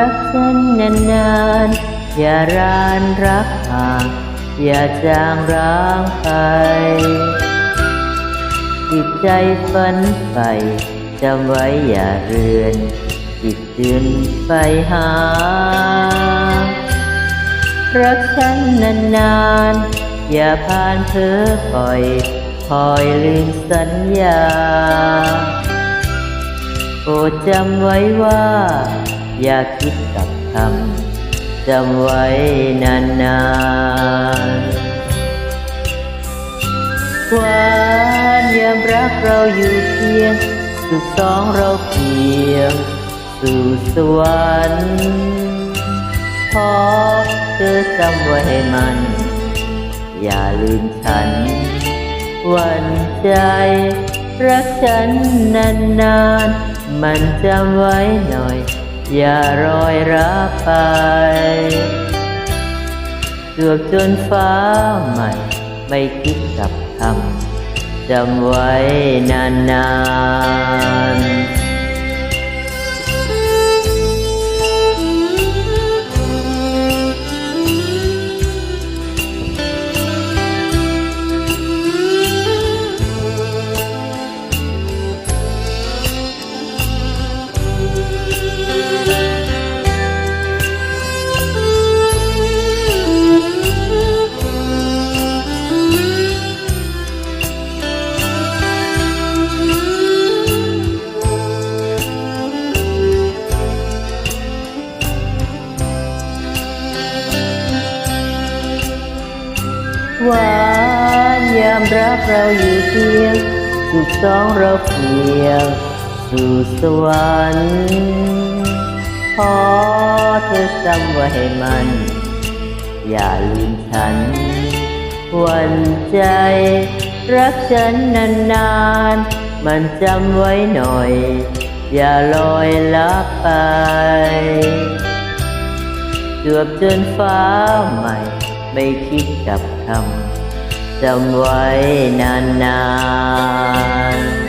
รักฉันนานๆ อย่ารานรักห่าง อย่าจางร้างไปจิตใจฝันใฝ่จำไว้อย่าเรือน จิตจืนไปหา รักฉันนานๆ อย่าผ่านเธอปล่อยคอยลืมสัญญาโปรดจำไว้ว่า อย่าคิดกับคำจำไว้นานๆหวานยามรักเราอยู่เพียง สุขสองเราเพียง สู่สวรรค์ขอเธอจำไว้ให้มัน อย่าลืมฉันหวันใจรักฉันนานๆ มันจำไว้หน่อย อย่ารอยรักไปเกือบจนฟ้าใหม่ ไม่คิดกับคำจำไว้นานๆ หวานยามรักเราอยู่เพียง สุขสองเราเพียง สู่สวรรค์ขอเธอจำไว้ให้มัน อย่าลืมฉันหวันใจ รักฉันนานๆ มันจำไว้หน่อย อย่าลอยลับไปเกือบจนฟ้าใหม่ ไม่คิดกับคำจำไว้นาน